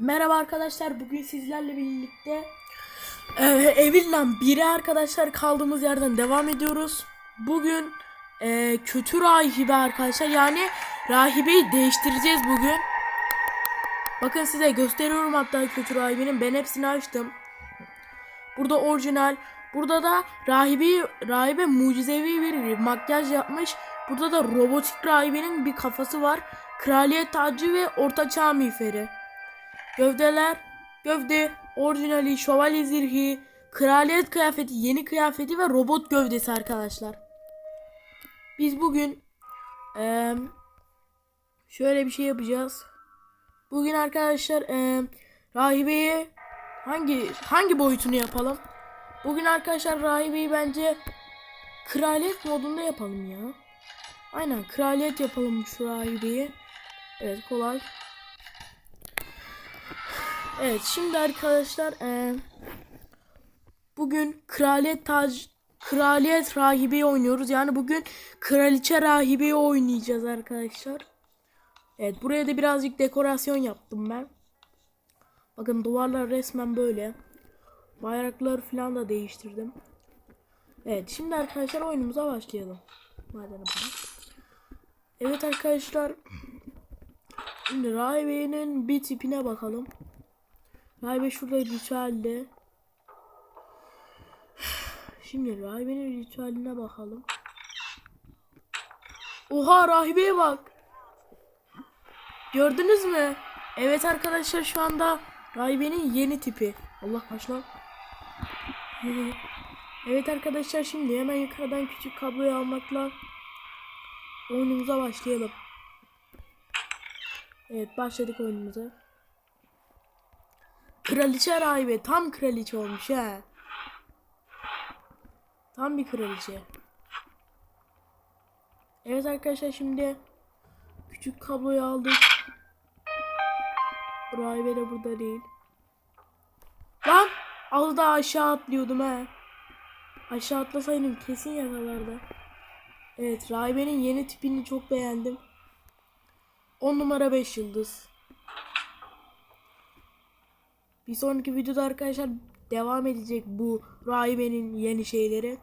Merhaba arkadaşlar bugün sizlerle birlikte e, Evil'den biri arkadaşlar kaldığımız yerden devam ediyoruz. Bugün e, kötü rahibe arkadaşlar yani rahibeyi değiştireceğiz bugün. Bakın size gösteriyorum hatta kötü rahibenin ben hepsini açtım. Burada orijinal burada da rahibe, rahibe mucizevi bir makyaj yapmış. Burada da robotik rahibenin bir kafası var. Kraliyet tacı ve ortaçağ miğferi. Gövdeler, gövde, orijinali, şövalye zırhı, kraliyet kıyafeti, yeni kıyafeti ve robot gövdesi arkadaşlar. Biz bugün eee, şöyle bir şey yapacağız. Bugün arkadaşlar eee rahibeyi hangi hangi boyutunu yapalım? Bugün arkadaşlar rahibeyi bence kraliyet modunda yapalım ya. Aynen kraliyet yapalım şu rahibeyi. Evet kolay. Evet şimdi arkadaşlar eee, bugün kraliyet tac kraliyet rahibeyi oynuyoruz. Yani bugün kraliçe rahibeyi oynayacağız arkadaşlar. Evet buraya da birazcık dekorasyon yaptım ben. Bakın duvarlar resmen böyle. Bayrakları falan da değiştirdim. Evet şimdi arkadaşlar oyunumuza başlayalım. Madem. Evet arkadaşlar. Şimdi rahibenin bir tipine bakalım. Rahibe şurada ritüelde. Şimdi rahibenin ritüeline bakalım. Oha rahibeye bak. Gördünüz mü? Evet arkadaşlar şu anda rahibenin yeni tipi. Allah kaç lan. Evet arkadaşlar şimdi hemen yukarıdan küçük kabloyu almakla oyunumuza başlayalım. Evet başladık oyunumuza. Kraliçe rahibe tam kraliçe olmuş ha. Tam bir kraliçe. Evet arkadaşlar şimdi küçük kabloyu aldık. Rahibe de burada değil. Lan az daha aşağı atlıyordum ha. Aşağı atlasaydım kesin yakalardı. Evet rahibenin yeni tipini çok beğendim. 10 numara 5 yıldız. Bir sonraki videoda arkadaşlar devam edecek bu rahibenin yeni şeyleri.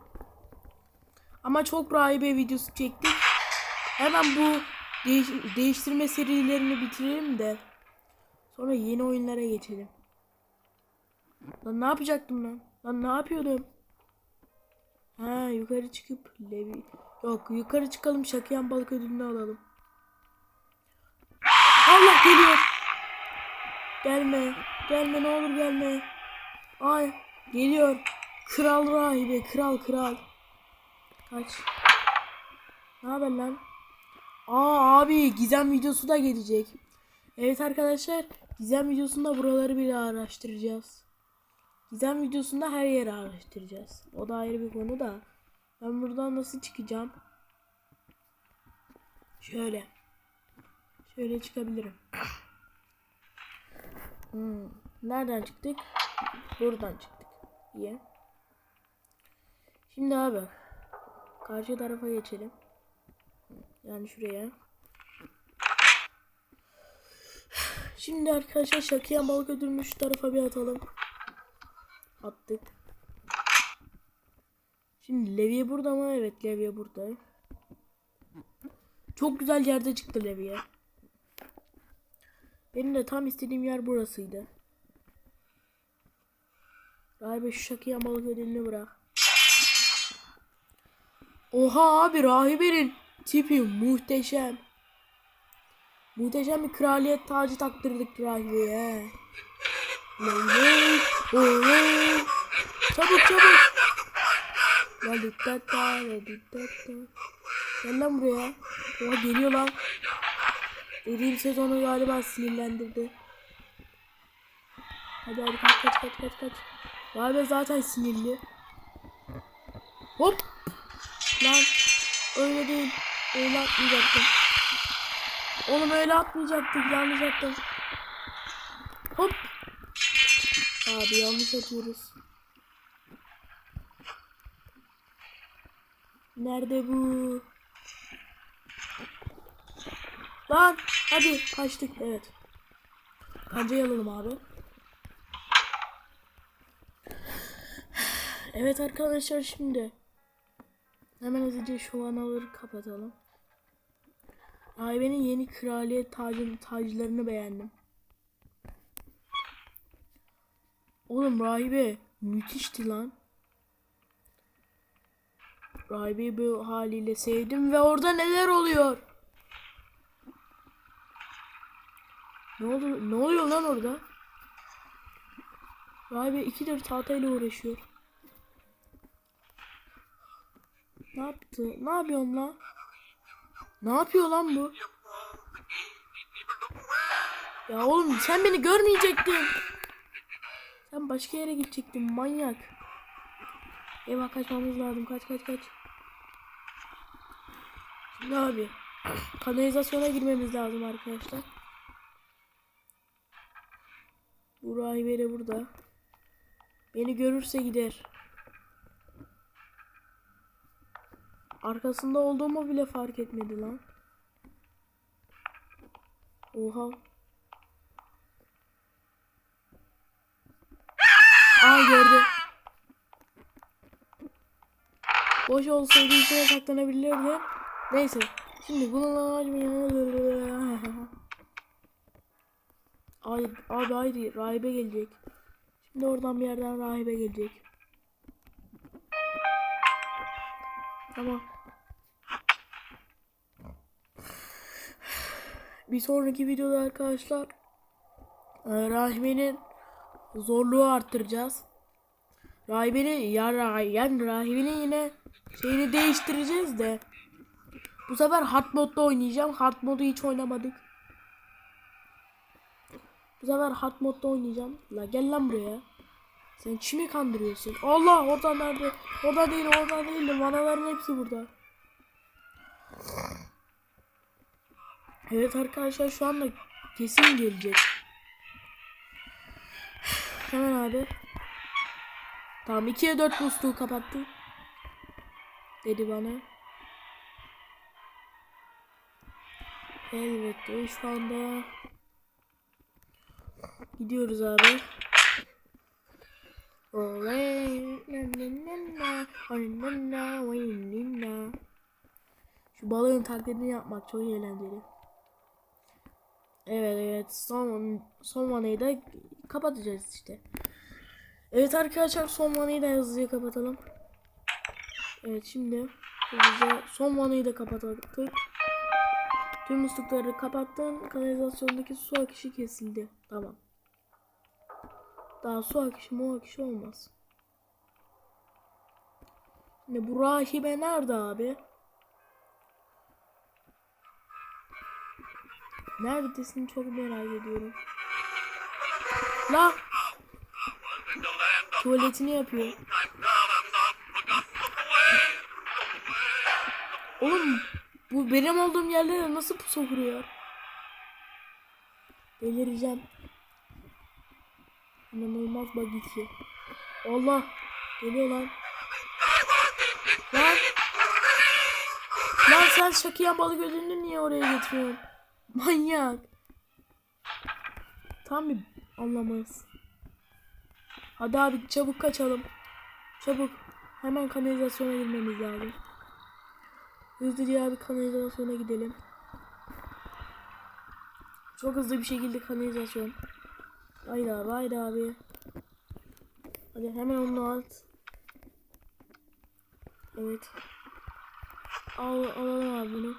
Ama çok rahibe videosu çektik. Hemen bu değiş- değiştirme serilerini bitirelim de sonra yeni oyunlara geçelim. Lan ne yapacaktım lan? Lan ne yapıyordum? Ha yukarı çıkıp levi. Yok yukarı çıkalım şakayan balık ödülünü alalım. Allah geliyor. Gelme. Gelme ne olur gelme. Ay geliyor. Kral rahibe kral kral. Kaç. Ne haber lan? Aa abi gizem videosu da gelecek. Evet arkadaşlar gizem videosunda buraları bile araştıracağız. Gizem videosunda her yeri araştıracağız. O da ayrı bir konu da. Ben buradan nasıl çıkacağım? Şöyle. Şöyle çıkabilirim. Hmm. Nereden çıktık? Buradan çıktık. İyi. Şimdi abi. Karşı tarafa geçelim. Yani şuraya. Şimdi arkadaşlar şakıyan balık ödülünü şu tarafa bir atalım. Attık. Şimdi Leviye burada mı? Evet Leviye burada. Çok güzel yerde çıktı Leviye. Benim de tam istediğim yer burasıydı. Rahibe şu şakıya balık ödülünü bırak. Oha abi rahibenin tipi muhteşem. Muhteşem bir kraliyet tacı taktırdık rahibeye. Ley oley. Çabuk çabuk. La dikkata la dikkata. Gel lan buraya. Oha geliyor lan. Dediğim sezonu galiba sinirlendirdi. Hadi hadi kaç kaç kaç kaç kaç. Galiba zaten sinirli. Hop. Lan öyle değil. Öyle atmayacaktım. Oğlum öyle atmayacaktık. Yanlış attım. Hop. Abi yanlış atıyoruz. Nerede bu? Lan hadi kaçtık evet. Kancayı alalım abi. Evet arkadaşlar şimdi hemen hızlıca şu vanaları kapatalım. Aybe'nin yeni kraliyet tacı, taclarını beğendim. Oğlum rahibe müthişti lan. Rahibe'yi bu haliyle sevdim ve orada neler oluyor? Ne oldu? Ne oluyor lan orada? Rahibe ikidir tahtayla uğraşıyor. Ne yaptı? Ne yapıyorsun lan? Ne yapıyor lan bu? Ya oğlum sen beni görmeyecektin. Sen başka yere gidecektin manyak. Eyvah kaçmamız lazım. Kaç kaç kaç. Şimdi abi. Kanalizasyona girmemiz lazım arkadaşlar. Bu rahibe de burada. Beni görürse gider. Arkasında olduğumu bile fark etmedi lan. Oha. Aa gördü. Boş olsaydı içine saklanabilirdi. Neyse. Şimdi bunu Ay, abi haydi rahibe gelecek. Şimdi oradan bir yerden rahibe gelecek. Tamam. Bir sonraki videoda arkadaşlar e, rahibenin zorluğu arttıracağız. Rahibenin ya yani rahibenin yine şeyini değiştireceğiz de bu sefer hard modda oynayacağım. Hard modu hiç oynamadık. Bu sefer hard modda oynayacağım. La gel lan buraya. Sen kimi kandırıyorsun? Allah orada nerede? Orada değil orada değil. Manaların hepsi burada. Evet arkadaşlar şu anda kesin gelecek. Hemen abi. Tamam 2'ye 4 musluğu kapattı. Dedi bana. Elbette şu anda gidiyoruz abi. Şu balığın taklidini yapmak çok eğlenceli. Evet evet son son vanayı da kapatacağız işte. Evet arkadaşlar son vanayı da hızlıca kapatalım. Evet şimdi hızlıca son vanayı da kapattık. Tüm muslukları kapattım. Kanalizasyondaki su akışı kesildi. Tamam. Daha su akışı mu akışı olmaz. Şimdi bu rahibe nerede abi? Neredesin çok merak ediyorum. La! Tuvaletini yapıyor. Oğlum bu benim olduğum yerlere nasıl pusu kuruyor? Delireceğim. İnanılmaz bug ki. Allah. Geliyor lan. Lan. Lan sen şakıyan balık ödülünü niye oraya getiriyorsun? Manyak. Tam bir anlamaz. Hadi abi çabuk kaçalım. Çabuk. Hemen kanalizasyona girmemiz lazım. Hızlıca abi kanalizasyona gidelim. Çok hızlı bir şekilde kanalizasyon. Haydi abi haydi abi. Hadi hemen onu at. Evet. Al, alalım abi bunu.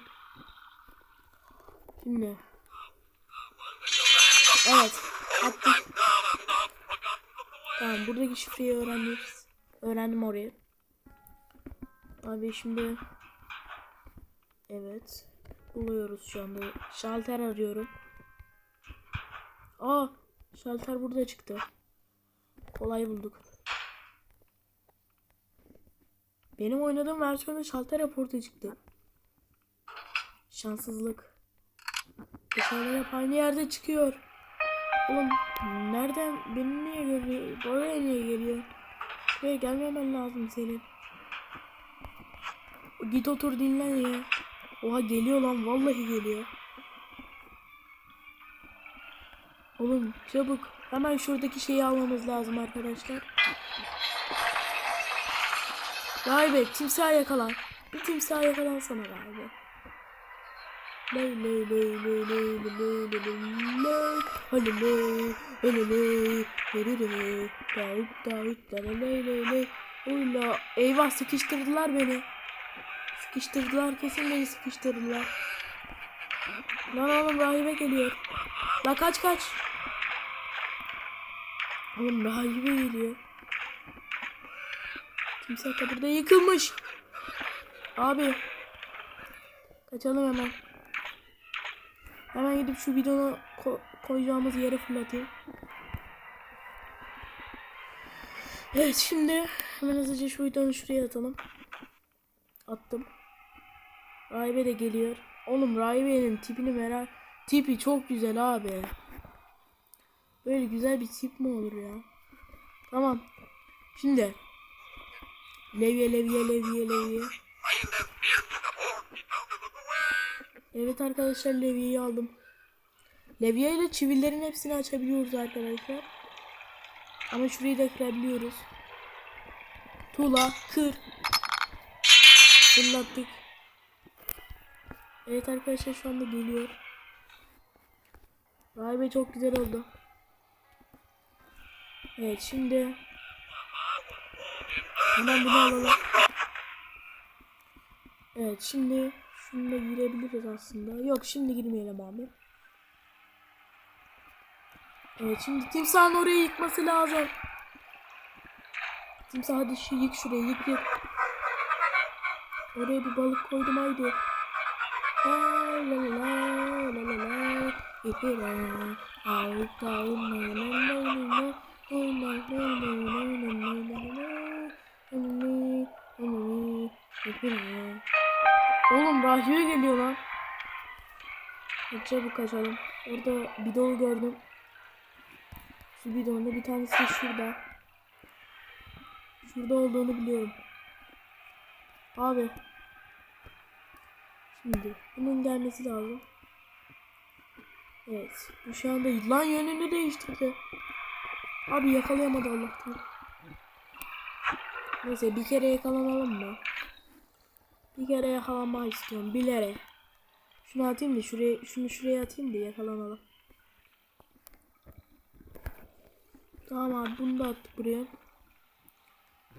Şimdi. Evet. Attık. Tamam buradaki şifreyi öğrendik. Öğrendim orayı. Abi şimdi. Evet. Buluyoruz şu anda. Şalter arıyorum. Aa. Şalter burada çıktı. Kolay bulduk. Benim oynadığım versiyonda şalter raportu çıktı. Şanssızlık. Dışarıda hep aynı yerde çıkıyor. Oğlum nereden beni niye görüyor? Buraya niye geliyor? Buraya gelmemen lazım senin. Git otur dinlen ya. Oha geliyor lan vallahi geliyor. Oğlum çabuk. Hemen şuradaki şeyi almamız lazım arkadaşlar. Vay be timsah yakalan. Bir timsah yakalansana vay be. Ley ley ley ley ley ley ley ley ley Hadi ley Hadi ley Hadi ley David David David ley ley ley Uyla Eyvah sıkıştırdılar beni Sıkıştırdılar. Kesin beni sıkıştırdılar. Lan oğlum rahibe geliyor. La kaç kaç. Oğlum rahibe geliyor. Timsah da burada yıkılmış. Abi Kaçalım hemen. Hemen gidip şu bidonu ko- koyacağımız yere fırlatayım. Evet şimdi hemen hızlıca şu bidonu şuraya atalım. Attım. Rahibe de geliyor. Oğlum Rahibe'nin tipini merak... Tipi çok güzel abi. Böyle güzel bir tip mi olur ya? Tamam. Şimdi. Levye levye levye levye. Evet arkadaşlar levyeyi aldım. Levye ile çivilerin hepsini açabiliyoruz arkadaşlar. Ama şurayı da kırabiliyoruz. Tuğla kır. Fırlattık. Evet arkadaşlar şu anda geliyor. Vay be çok güzel oldu. Evet şimdi hemen bunu alalım. Evet şimdi şununla girebiliriz aslında. Yok şimdi girmeyelim abi. Evet şimdi timsahın orayı yıkması lazım. Timsah hadi şu yık şurayı yık yık. Oraya bir balık koydum haydi. Oğlum rahibe geliyor lan. Çabuk kaçalım. Orada bidonu gördüm. Şu bidonda bir tanesi şurada. Şurada olduğunu biliyorum. Abi. Şimdi bunun gelmesi lazım. Evet. Bu şu anda yılan yönünü değiştirdi. Abi yakalayamadı Allah'tan. Neyse bir kere yakalanalım mı? Bir kere yakalanmak istiyorum. Bilerek. Şunu atayım da şuraya, şunu şuraya atayım da yakalanalım. Tamam abi bunu da attık buraya.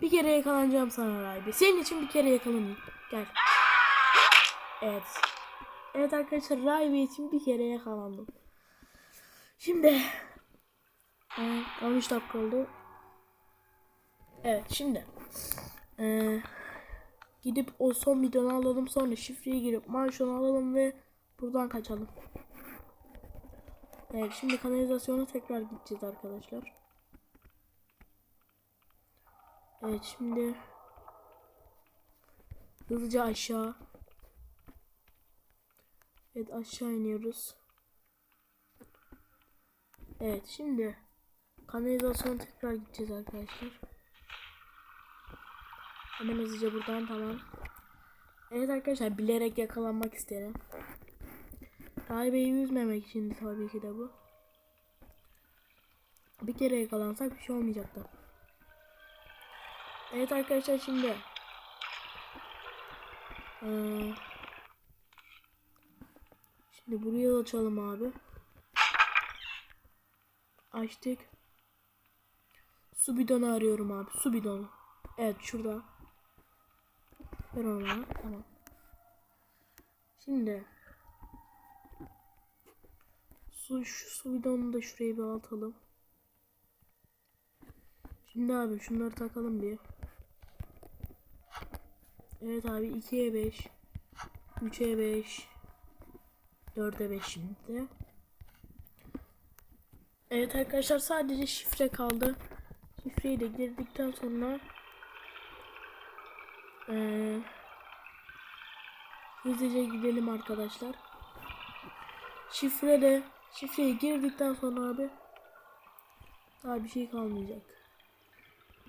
Bir kere yakalanacağım sana Rabi. Senin için bir kere yakalanayım. Gel. Evet. Evet arkadaşlar Rabi için bir kere yakalandım. Şimdi. Ee, 13 dakika oldu. Evet şimdi. Ee, gidip o son bidonu alalım sonra şifreyi girip manşonu alalım ve buradan kaçalım. Evet şimdi kanalizasyona tekrar gideceğiz arkadaşlar. Evet şimdi hızlıca aşağı. Evet aşağı iniyoruz. Evet şimdi kanalizasyona tekrar gideceğiz arkadaşlar. Hemen hızlıca buradan tamam. Evet arkadaşlar bilerek yakalanmak isterim. Rahibeyi yüzmemek için tabii ki de bu. Bir kere yakalansak bir şey olmayacaktı. Evet arkadaşlar şimdi. Ee, şimdi buraya açalım abi. Açtık. Su bidonu arıyorum abi. Su bidonu. Evet şurada. Ver onu. Tamam. Şimdi. Su, şu su bidonunu da şuraya bir atalım. Şimdi abi şunları takalım bir. Evet abi 2'ye 5 3'e 5 4'e 5 şimdi. Evet arkadaşlar sadece şifre kaldı. Şifreyi de girdikten sonra ee, hızlıca gidelim arkadaşlar. Şifre de şifreyi girdikten sonra abi daha bir şey kalmayacak.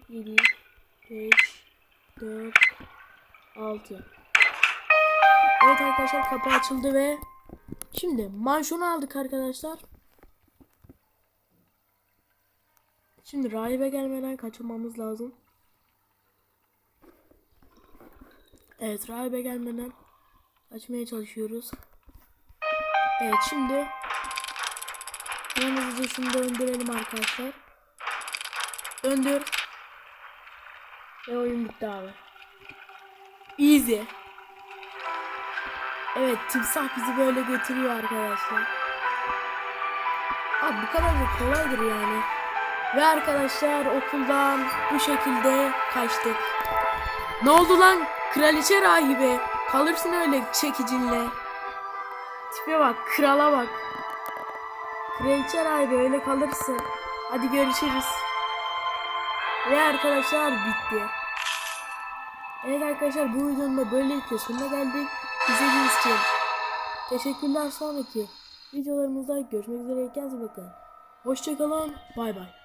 7 5 4 6 Evet arkadaşlar kapı açıldı ve şimdi manşonu aldık arkadaşlar. Şimdi rahibe gelmeden kaçırmamız lazım. Evet rahibe gelmeden açmaya çalışıyoruz. Evet şimdi hızlıca şunu da arkadaşlar. Döndür. Ve oyun bitti abi. Easy. Evet timsah bizi böyle götürüyor arkadaşlar. Abi bu kadar da kolaydır yani. Ve arkadaşlar okuldan bu şekilde kaçtık. Ne oldu lan? Kraliçe rahibe. Kalırsın öyle çekicinle. Tipe bak, krala bak. Kraliçe rahibe öyle kalırsın. Hadi görüşürüz. Ve arkadaşlar bitti. Evet arkadaşlar bu videonun da böylelikle sonuna geldik. İzlediğiniz için teşekkürler sonraki videolarımızda görüşmek üzere. Kendinize bakın. Hoşçakalın. Bay bay.